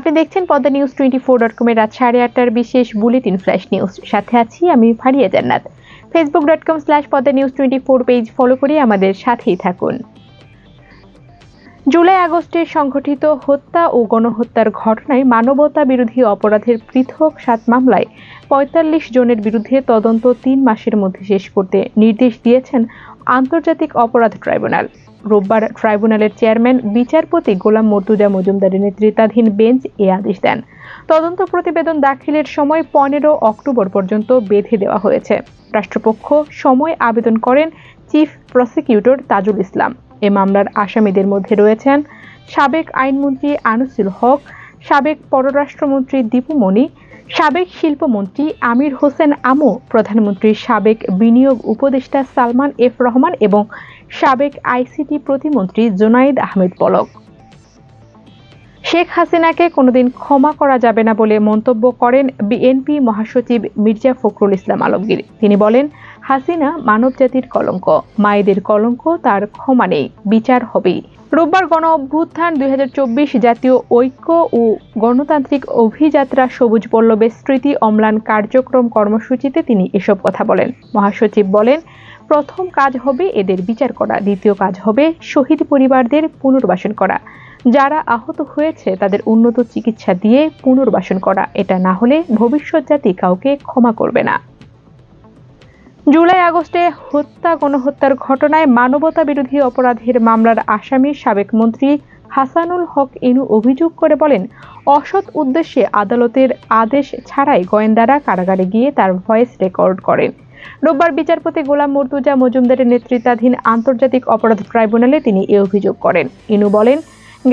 আপনি দেখছেন Padma news twenty four dot কমের রাত সাড়ে আটটার বিশেষ বুলেটিন ফ্ল্যাশ নিউজ। সাথে আছি আমি Faria Jannat. Facebook dot com slash Padma news twenty four page follow করে আমাদের সাথেই থাকুন। জুলাই আগস্টে সংঘটিত হত্যা ও গণহত্যার ঘটনায় মানবতা বিরোধী অপরাধের পৃথক সাত মামলায় পঁয়তাল্লিশ জনের বিরুদ্ধে তদন্ত তিন মাসের মধ্যে শেষ করতে নির্দেশ দিয়েছেন আন্তর্জাতিক অপরাধ ট্রাইব্যুনাল। রোববার ট্রাইব্যুনালের চেয়ারম্যান, বিচারপতি গোলাম মর্তুজা মজুমদারের নেতৃত্বাধীন বেঞ্চ এ আদেশ দেন। তদন্ত প্রতিবেদন দাখিলের সময় পনেরো অক্টোবর পর্যন্ত বেঁধে দেওয়া হয়েছে। রাষ্ট্রপক্ষ সময় আবেদন করেন চিফ প্রসিকিউটর তাজুল ইসলাম। এ মামলার আসামিদের মধ্যে রয়েছেন সাবেক আইনমন্ত্রী আনিসুল হক, সাবেক পররাষ্ট্রমন্ত্রী দীপু মনি সাবেক শিল্পমন্ত্রী আমির হোসেন আমু, প্রধানমন্ত্রীর সাবেক বিনিয়োগ উপদেষ্টা সালমান এফ রহমান এবং সাবেক আইসিটি প্রতিমন্ত্রী জোনাইদ আহমেদ পলক। শেখ হাসিনাকে কোনোদিন ক্ষমা করা যাবে না বলে মন্তব্য করেন বিএনপি মহাসচিব মির্জা ফখরুল ইসলাম আলমগীর। তিনি বলেন হাসিনা মানবজাতির কলঙ্ক। মায়েদের কলঙ্ক তার ক্ষমা নেই, বিচার হবেই রোববার গণ অভ্যুত্থান দুই হাজার চব্বিশ জাতীয় ঐক্য ও গণতান্ত্রিক অভিযাত্রা সবুজ পল্লবের স্মৃতি অম্লান কার্যক্রম কর্মসূচিতে তিনি এসব কথা বলেন। মহাসচিব বলেন, প্রথম কাজ হবে এদের বিচার করা, দ্বিতীয় কাজ হবে শহীদ পরিবারদের পুনর্বাসন করা। যারা আহত হয়েছে তাদের উন্নত চিকিৎসা দিয়ে পুনর্বাসন করা। এটা না হলে ভবিষ্যৎ জাতি কাউকে ক্ষমা করবে না। জুলাই আগস্টে হত্যা, গণহত্যার ঘটনায় মানবতা বিরোধী অপরাধের মামলার আসামি সাবেক মন্ত্রী হাসানুল হক ইনু অভিযোগ করে বলেন, অসৎ উদ্দেশ্যে আদালতের আদেশ ছাড়াই গোয়েন্দারা কারাগারে গিয়ে তার ভয়েস রেকর্ড করেন। রোববার বিচারপতি গোলাম মর্তুজা মজুমদারের নেতৃত্বাধীন আন্তর্জাতিক অপরাধ ট্রাইব্যুনালে তিনি এ অভিযোগ করেন। ইনু বলেন,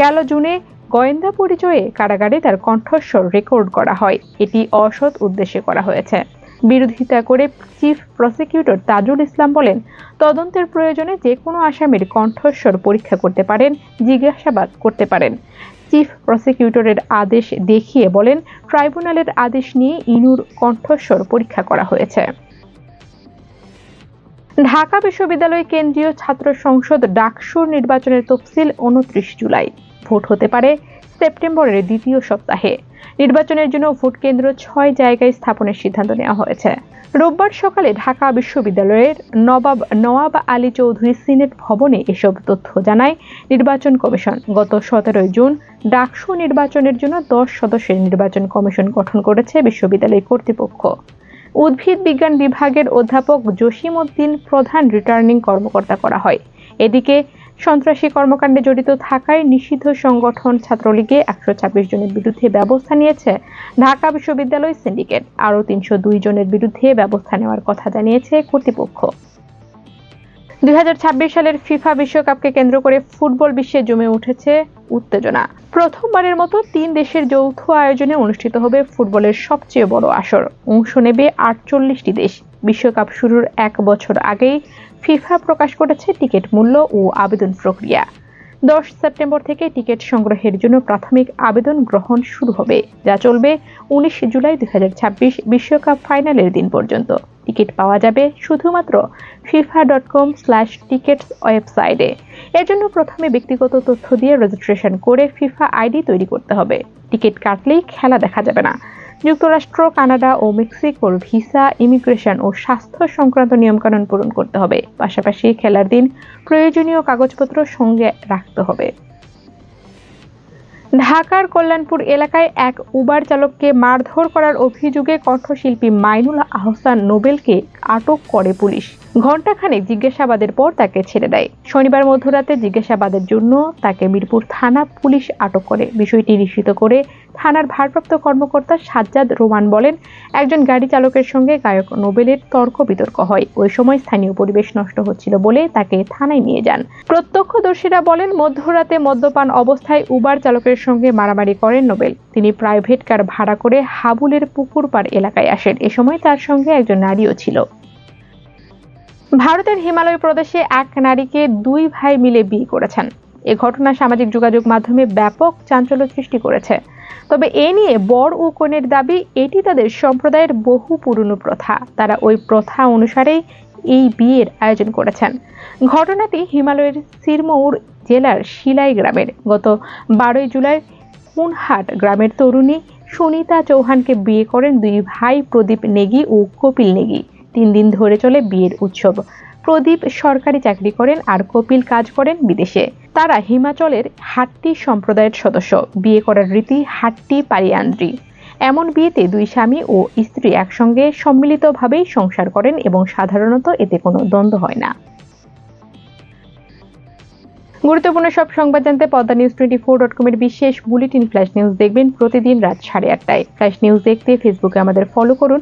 গেল জুনে গোয়েন্দা পরিচয়ে কারাগারে তার কণ্ঠস্বর রেকর্ড করা হয়। এটি অসৎ উদ্দেশ্যে করা হয়েছে। বিরোধিতা করে চিফ প্রসিকিউটর তাজুল ইসলাম বলেন, তদন্তের প্রয়োজনে যে কোনো আসামির কণ্ঠস্বর পরীক্ষা করতে পারেন, জিজ্ঞাসাবাদ করতে পারেন। চিফ প্রসিকিউটরের আদেশ দেখিয়ে বলেন, ট্রাইব্যুনালের আদেশ নিয়ে ইনুর কণ্ঠস্বর পরীক্ষা করা হয়েছে। ঢাকা বিশ্ববিদ্যালয় কেন্দ্রীয় ছাত্র সংসদ ডাকসুর নির্বাচনের তফসিল উনত্রিশ জুলাই। ভোট হতে পারে সেপ্টেম্বরের দ্বিতীয় সপ্তাহে। নির্বাচনের জন্য ভোট কেন্দ্র ছয় জায়গায় স্থাপনের সিদ্ধান্ত নেওয়া হয়েছে। রোববার সকালে ঢাকা বিশ্ববিদ্যালয়ের নবাব নওয়াব আলী চৌধুরী সিনেট ভবনে এসব তথ্য জানায় নির্বাচন কমিশন। গত সতেরোই জুন ডাকসু নির্বাচনের জন্য দশ সদস্যের নির্বাচন কমিশন গঠন করেছে বিশ্ববিদ্যালয় কর্তৃপক্ষ। উদ্ভিদ বিজ্ঞান বিভাগের অধ্যাপক জসিম উদ্দিন প্রধান রিটার্নিং কর্মকর্তা করা হয়। এদিকে সন্ত্রাসী কর্মকাণ্ডে জড়িত থাকায় নিষিদ্ধ সংগঠন ছাত্রলীগে একশো ছাব্বিশ জনের বিরুদ্ধে ব্যবস্থা নিয়েছে। ঢাকা বিশ্ববিদ্যালয় সিন্ডিকেট, আরও তিনশো দুই জনের বিরুদ্ধে ব্যবস্থা নেওয়ার কথা জানিয়েছে কর্তৃপক্ষ। দুই সালের ফিফা বিশ্বকাপকে কেন্দ্র করে ফুটবল বিশ্বে জমে উঠেছে উত্তেজনা। প্রথমবারের মতো তিন দেশের যৌথ আয়োজনে অনুষ্ঠিত হবে ফুটবলের সবচেয়ে বড় আসর। অংশ নেবে আটচল্লিশটি দেশ। বিশ্বকাপ শুরুর এক বছর আগেই ফিফা প্রকাশ করেছে টিকিট মূল্য ও আবেদন প্রক্রিয়া। দশ সেপ্টেম্বর থেকে টিকিট সংগ্রহের জন্য প্রাথমিক আবেদন গ্রহণ শুরু হবে, যা চলবে উনিশ জুলাই দুই বিশ্বকাপ ফাইনালের দিন পর্যন্ত। টিকিট পাওয়া যাবে শুধুমাত্র FIFA dot com slash tickets ওয়েবসাইটে। এর জন্য প্রথমে ব্যক্তিগত তথ্য দিয়ে রেজিস্ট্রেশন করে ফিফা আইডি তৈরি করতে হবে। টিকিট কাটলেই খেলা দেখা যাবে না। যুক্তরাষ্ট্র, কানাডা ও মেক্সিকোর ভিসা, ইমিগ্রেশন ও স্বাস্থ্য সংক্রান্ত নিয়মকানুন পূরণ করতে হবে। পাশাপাশি খেলার দিন প্রয়োজনীয় কাগজপত্র সঙ্গে রাখতে হবে। ঢাকার কল্যাণপুর এলাকায় এক উবার চালককে মারধর করার অভিযোগে কণ্ঠশিল্পী মাইনুল আহসান নোবেলকে আটক করে পুলিশ। ঘণ্টাখানেক জিজ্ঞাসাবাদের পর তাকে ছেড়ে দেয়। শনিবার মধ্যরাতে জিজ্ঞাসাবাদের জন্য তাকে মিরপুর থানা পুলিশ আটক করে। বিষয়টি নিশ্চিত করে থানার ভারপ্রাপ্ত কর্মকর্তা সাজ্জাদ রোমান বলেন, একজন গাড়ি চালকের সঙ্গে গায়ক নোবেলের তর্ক বিতর্ক হয়। ওই সময় স্থানীয় পরিবেশ নষ্ট হচ্ছিল বলে তাকে থানায় নিয়ে যান। প্রত্যক্ষদর্শীরা বলেন, মধ্যরাতে মদ্যপান অবস্থায় উবার চালকের সঙ্গে মারামারি করেন নোবেল। তিনি প্রাইভেট কার ভাড়া করে হাবুলের পুকুর পুকুরপাড় এলাকায় আসেন। এ সময় তার সঙ্গে একজন নারীও ছিল। ভারতের হিমালয় প্রদেশে এক নারীকে দুই ভাই মিলে বিয়ে করেছেন। এ ঘটনা সামাজিক যোগাযোগ মাধ্যমে ব্যাপক চাঞ্চল্য সৃষ্টি করেছে। তবে এ নিয়ে বর ও কনের দাবি, এটি তাদের সম্প্রদায়ের বহু পুরনো প্রথা। তারা ওই প্রথা অনুসারেই এই বিয়ের আয়োজন করেছেন। ঘটনাটি হিমালয়ের সিরমৌর জেলার শিলাই গ্রামের। গত বারোই জুলাই পুনহাট গ্রামের তরুণী সুনিতা চৌহানকে বিয়ে করেন দুই ভাই প্রদীপ নেগি ও কপিল নেগি। তিন দিন ধরে চলে বিয়ের উৎসব। প্রদীপ সরকারি চাকরি করেন আর কপিল কাজ করেন বিদেশে। তারা হিমাচলের হাট্টি সম্প্রদায়ের সদস্য। বিয়ে করার রীতি হাট্টি পারিয়ান্দ্রি এমন বিয়েতে দুই স্বামী ও স্ত্রী একসঙ্গে সম্মিলিতভাবেই সংসার করেন এবং সাধারণত এতে কোনো দ্বন্দ্ব হয় না। গুরুত্বপূর্ণ সব সংবাদ জানতে Padma news twenty four dot কমের বিশেষ বুলেটিন, ফ্ল্যাশ নিউজ দেখবেন প্রতিদিন রাত সাড়ে আটটায়। ফ্ল্যাশ নিউজ দেখতে ফেসবুকে আমাদের ফলো করুন।